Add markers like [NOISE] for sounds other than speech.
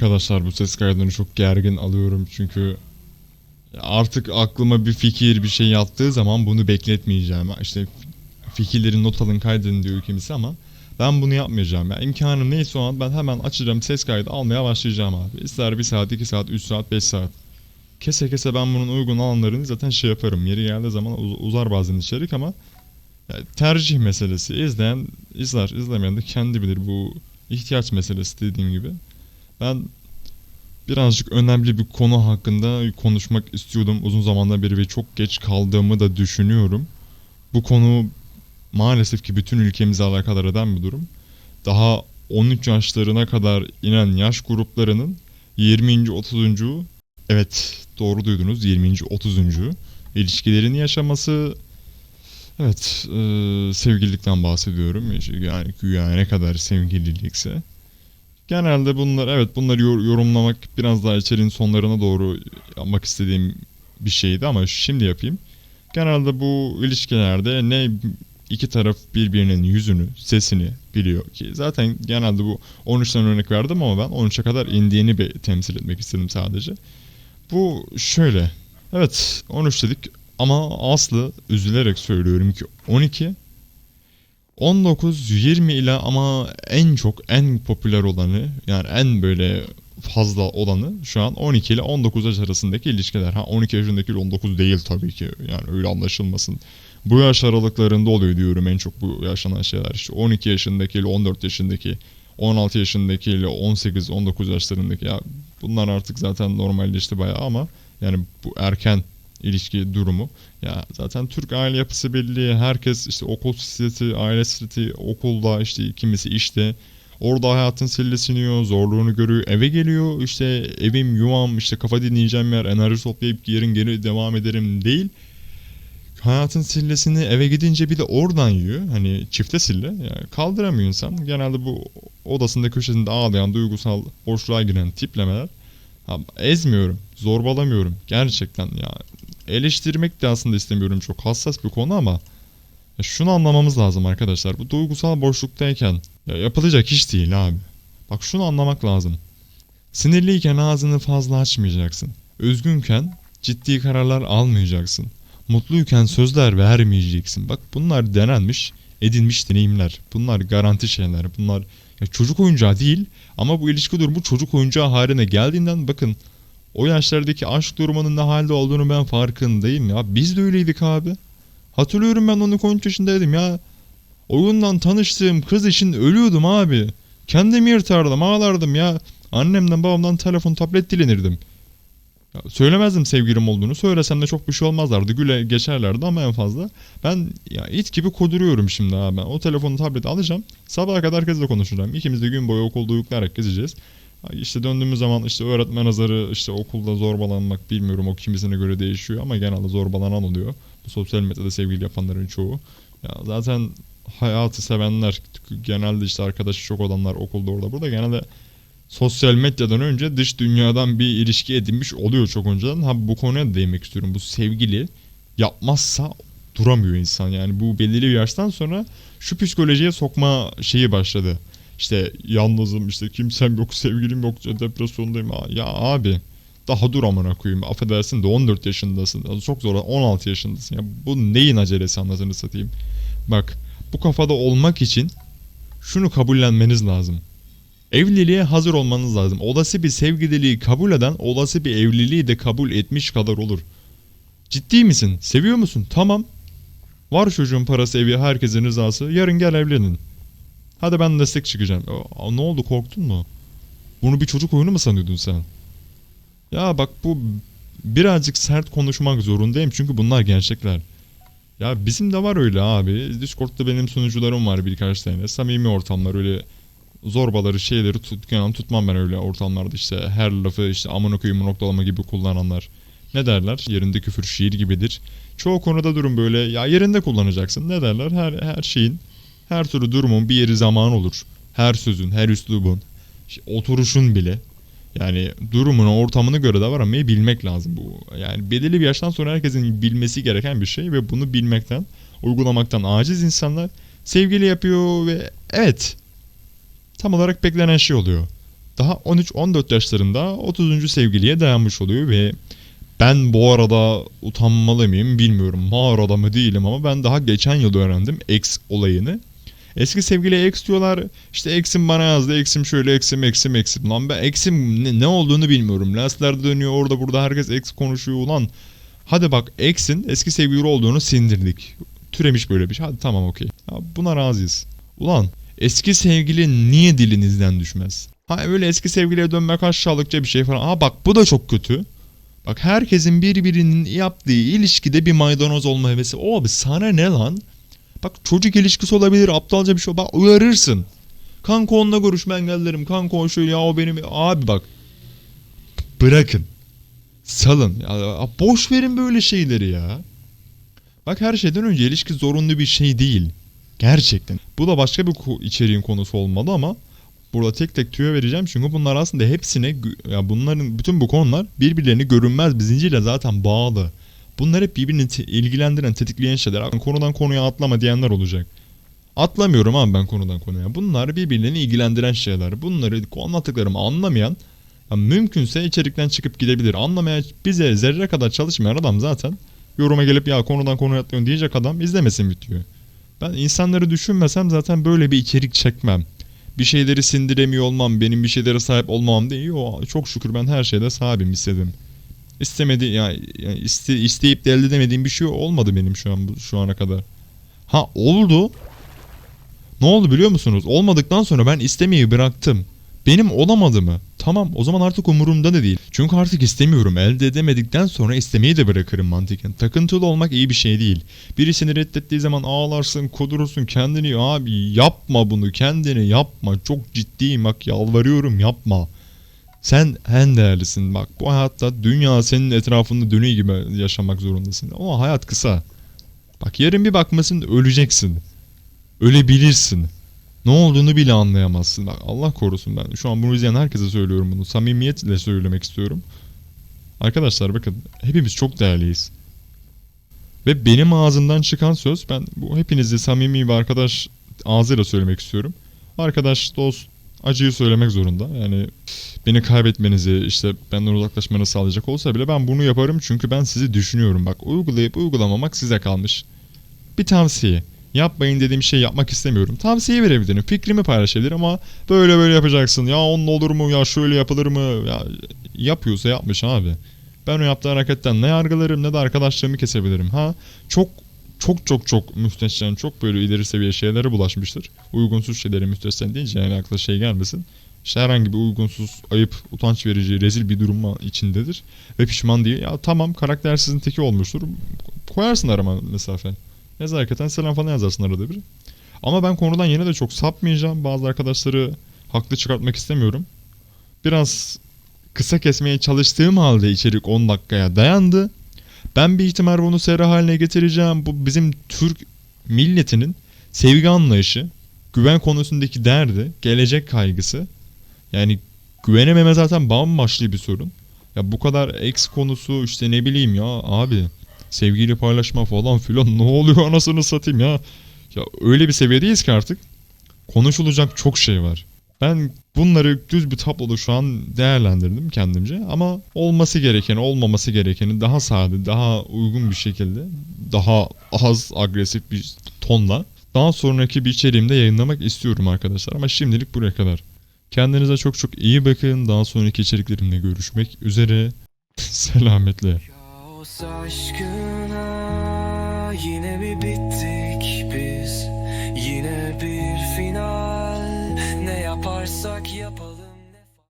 Arkadaşlar bu ses kaydını çok gergin alıyorum çünkü artık aklıma bir fikir bir şey yattığı zaman bunu bekletmeyeceğim. İşte fikirleri not alın kaydedin diyor kimisi ama ben bunu yapmayacağım. Yani imkanım neyse o an ben hemen açacağım ses kaydı almaya başlayacağım abi. İster 1 saat, 2 saat, 3 saat, 5 saat. Kese kese ben bunun uygun alanlarını zaten şey yaparım. Yeri geldiği zaman uz- uzar bazen içerik ama yani tercih meselesi. İzleyen izler, izlemeyen de kendi bilir bu ihtiyaç meselesi dediğim gibi. Ben birazcık önemli bir konu hakkında konuşmak istiyordum uzun zamandan beri ve çok geç kaldığımı da düşünüyorum. Bu konu maalesef ki bütün ülkemize alakadar eden bir durum. Daha 13 yaşlarına kadar inen yaş gruplarının 20. 30. evet doğru duydunuz 20. 30. ilişkilerini yaşaması evet e, sevgililikten bahsediyorum yani güya ne kadar sevgililikse Genelde bunlar evet bunları yor- yorumlamak biraz daha içeriğin sonlarına doğru yapmak istediğim bir şeydi ama şimdi yapayım. Genelde bu ilişkilerde ne iki taraf birbirinin yüzünü, sesini biliyor ki zaten genelde bu 13'ten örnek verdim ama ben 13'e kadar indiğini bir temsil etmek istedim sadece. Bu şöyle. Evet 13 dedik ama aslı üzülerek söylüyorum ki 12 19-20 ile ama en çok en popüler olanı yani en böyle fazla olanı şu an 12 ile 19 yaş arasındaki ilişkiler. Ha 12 yaşındaki ile 19 değil tabii ki yani öyle anlaşılmasın. Bu yaş aralıklarında oluyor diyorum en çok bu yaşanan şeyler. İşte 12 yaşındaki ile 14 yaşındaki 16 yaşındaki ile 18-19 yaşlarındaki ya bunlar artık zaten normalleşti bayağı ama yani bu erken ilişki durumu. Ya zaten Türk aile yapısı belli. Herkes işte okul sitesi, aile sitesi, okulda işte kimisi işte. Orada hayatın sillesini yiyor, zorluğunu görüyor. Eve geliyor işte evim, yuvam, işte kafa dinleyeceğim yer, enerji toplayıp yarın geri devam ederim değil. Hayatın sillesini eve gidince bir de oradan yiyor. Hani çifte sille. Yani kaldıramıyor insan. Genelde bu odasında köşesinde ağlayan, duygusal boşluğa giren tiplemeler. Ezmiyorum, zorbalamıyorum. Gerçekten ya eleştirmek de aslında istemiyorum çok hassas bir konu ama ya şunu anlamamız lazım arkadaşlar. Bu duygusal boşluktayken ya yapılacak iş değil abi. Bak şunu anlamak lazım. Sinirliyken ağzını fazla açmayacaksın. Üzgünken ciddi kararlar almayacaksın. Mutluyken sözler vermeyeceksin. Bak bunlar denenmiş, edinmiş deneyimler. Bunlar garanti şeyler. Bunlar ya çocuk oyuncağı değil ama bu ilişki durumu çocuk oyuncağı haline geldiğinden bakın o yaşlardaki aşk durumunun ne halde olduğunu ben farkındayım ya. Biz de öyleydik abi. Hatırlıyorum ben 12-13 yaşındaydım ya. Oyundan tanıştığım kız için ölüyordum abi. Kendimi yırtardım ağlardım ya. Annemden babamdan telefon tablet dilenirdim. Ya söylemezdim sevgilim olduğunu. Söylesem de çok bir şey olmazlardı. Güle geçerlerdi ama en fazla. Ben ya it gibi koduruyorum şimdi abi. O telefonu tableti alacağım. Sabaha kadar herkesle konuşacağım. İkimiz de gün boyu okulda uyuklayarak gezeceğiz. İşte döndüğümüz zaman işte öğretmen azarı, işte okulda zorbalanmak bilmiyorum o kimisine göre değişiyor ama genelde zorbalanan oluyor. Bu sosyal medyada sevgili yapanların çoğu. Ya zaten hayatı sevenler, genelde işte arkadaşı çok olanlar okulda orada burada genelde sosyal medyadan önce dış dünyadan bir ilişki edinmiş oluyor çok önceden. Ha bu konuya da değinmek istiyorum. Bu sevgili yapmazsa duramıyor insan. Yani bu belirli bir yaştan sonra şu psikolojiye sokma şeyi başladı. İşte yalnızım işte kimsem yok sevgilim yok depresyondayım. Ya abi daha dur amına koyayım affedersin de 14 yaşındasın çok zor 16 yaşındasın ya bu neyin acelesi anasını satayım. Bak bu kafada olmak için şunu kabullenmeniz lazım. Evliliğe hazır olmanız lazım. Olası bir sevgililiği kabul eden olası bir evliliği de kabul etmiş kadar olur. Ciddi misin? Seviyor musun? Tamam. Var çocuğun parası evi herkesin rızası. Yarın gel evlenin. Hadi ben destek çıkacağım. Aa, ne oldu korktun mu? Bunu bir çocuk oyunu mu sanıyordun sen? Ya bak bu birazcık sert konuşmak zorundayım çünkü bunlar gerçekler. Ya bizim de var öyle abi. Discord'da benim sunucularım var birkaç tane. Samimi ortamlar öyle zorbaları şeyleri tut, yani tutmam ben öyle ortamlarda işte her lafı işte amına koyayım noktalama gibi kullananlar. Ne derler? Yerinde küfür şiir gibidir. Çoğu konuda durum böyle ya yerinde kullanacaksın. Ne derler? Her her şeyin her türlü durumun bir yeri zaman olur. Her sözün, her üslubun, oturuşun bile. Yani durumunu, ortamını göre davranmayı bilmek lazım bu. Yani belirli bir yaştan sonra herkesin bilmesi gereken bir şey ve bunu bilmekten, uygulamaktan aciz insanlar sevgili yapıyor ve evet tam olarak beklenen şey oluyor. daha 13-14 yaşlarında 30. sevgiliye dayanmış oluyor ve ben bu arada utanmalı mıyım bilmiyorum. Mağarada mı değilim ama ben daha geçen yıl öğrendim ex olayını. Eski sevgiliye ex diyorlar. İşte exim bana yazdı. Exim şöyle exim exim exim. Lan ben exim ne, ne olduğunu bilmiyorum. Lensler dönüyor orada burada herkes ex konuşuyor ulan. Hadi bak ex'in eski sevgili olduğunu sindirdik. Türemiş böyle bir şey. Hadi tamam okey. Buna razıyız. Ulan eski sevgili niye dilinizden düşmez? Ha öyle eski sevgiliye dönmek aşağılıkça bir şey falan. Ha bak bu da çok kötü. Bak herkesin birbirinin yaptığı ilişkide bir maydanoz olma hevesi. O abi sana ne lan? Bak çocuk ilişkisi olabilir aptalca bir şey. Bak uyarırsın. Kanka onunla görüşme engellerim. Kanka o ya o benim. Abi bak. Bırakın. Salın. Ya, boş verin böyle şeyleri ya. Bak her şeyden önce ilişki zorunlu bir şey değil. Gerçekten. Bu da başka bir içeriğin konusu olmalı ama burada tek tek tüyo vereceğim çünkü bunlar aslında hepsine ya bunların bütün bu konular birbirlerini görünmez bir zincirle zaten bağlı. Bunlar hep birbirini ilgilendiren, tetikleyen şeyler. Abi Konudan konuya atlama diyenler olacak. Atlamıyorum abi ben konudan konuya. Bunlar birbirlerini ilgilendiren şeyler. Bunları anlattıklarımı anlamayan ya mümkünse içerikten çıkıp gidebilir. Anlamaya bize zerre kadar çalışmayan adam zaten yoruma gelip ya konudan konuya atlıyorsun diyecek adam izlemesin bitiyor. Ben insanları düşünmesem zaten böyle bir içerik çekmem. Bir şeyleri sindiremiyor olmam, benim bir şeylere sahip olmamam değil. O çok şükür ben her şeyde sahibim istedim. İstemedi yani, yani iste, isteyip de elde edemediğim bir şey olmadı benim şu an şu ana kadar. Ha oldu. Ne oldu biliyor musunuz? Olmadıktan sonra ben istemeyi bıraktım. Benim olamadı mı? Tamam o zaman artık umurumda da değil. Çünkü artık istemiyorum. Elde edemedikten sonra istemeyi de bırakırım mantıken. Takıntılı olmak iyi bir şey değil. Birisini reddettiği zaman ağlarsın, kudurursun kendini. Abi yapma bunu kendini yapma. Çok ciddiyim bak yalvarıyorum yapma. Sen en değerlisin bak. Bu hayatta dünya senin etrafında dönüyor gibi yaşamak zorundasın. Ama hayat kısa. Bak yarın bir bakmasın öleceksin. Ölebilirsin. Ne olduğunu bile anlayamazsın. Bak Allah korusun ben. Şu an bunu izleyen herkese söylüyorum bunu. Samimiyetle söylemek istiyorum. Arkadaşlar bakın hepimiz çok değerliyiz. Ve benim ağzımdan çıkan söz ben bu hepinizi samimi bir arkadaş ağzıyla söylemek istiyorum. Arkadaş, dost, acıyı söylemek zorunda. Yani beni kaybetmenizi, işte benden uzaklaşmanızı sağlayacak olsa bile ben bunu yaparım çünkü ben sizi düşünüyorum. Bak uygulayıp uygulamamak size kalmış. Bir tavsiye. Yapmayın dediğim şey yapmak istemiyorum. Tavsiye verebilirim. Fikrimi paylaşabilirim ama böyle böyle yapacaksın. Ya onun olur mu? Ya şöyle yapılır mı? Ya yapıyorsa yapmış abi. Ben o yaptığı hareketten ne yargılarım ne de arkadaşlarımı kesebilirim. Ha çok çok çok çok müstehcen çok böyle ileri seviye şeylere bulaşmıştır. Uygunsuz şeyleri müstehcen deyince yani akla şey gelmesin. İşte herhangi bir uygunsuz, ayıp, utanç verici, rezil bir durum içindedir. Ve pişman değil. Ya tamam karaktersizin teki olmuştur. Koyarsın arama mesafe. Nezaketen selam falan yazarsın arada bir. Ama ben konudan yine de çok sapmayacağım. Bazı arkadaşları haklı çıkartmak istemiyorum. Biraz kısa kesmeye çalıştığım halde içerik 10 dakikaya dayandı. Ben bir ihtimal bunu seri haline getireceğim. Bu bizim Türk milletinin sevgi anlayışı, güven konusundaki derdi, gelecek kaygısı. Yani güvenememe zaten bambaşka bir sorun. Ya bu kadar ex konusu işte ne bileyim ya abi sevgiyle paylaşma falan filan ne oluyor anasını satayım ya. Ya öyle bir seviyedeyiz ki artık konuşulacak çok şey var. Ben bunları düz bir tabloda şu an değerlendirdim kendimce ama olması gerekeni olmaması gerekeni daha sade daha uygun bir şekilde daha az agresif bir tonla daha sonraki bir içeriğimde yayınlamak istiyorum arkadaşlar ama şimdilik buraya kadar. Kendinize çok çok iyi bakın. Daha sonraki içeriklerimde görüşmek üzere. [LAUGHS] Selametle. Aşkına yine mi bittik biz Yine bir final Ne yaparsak yapalım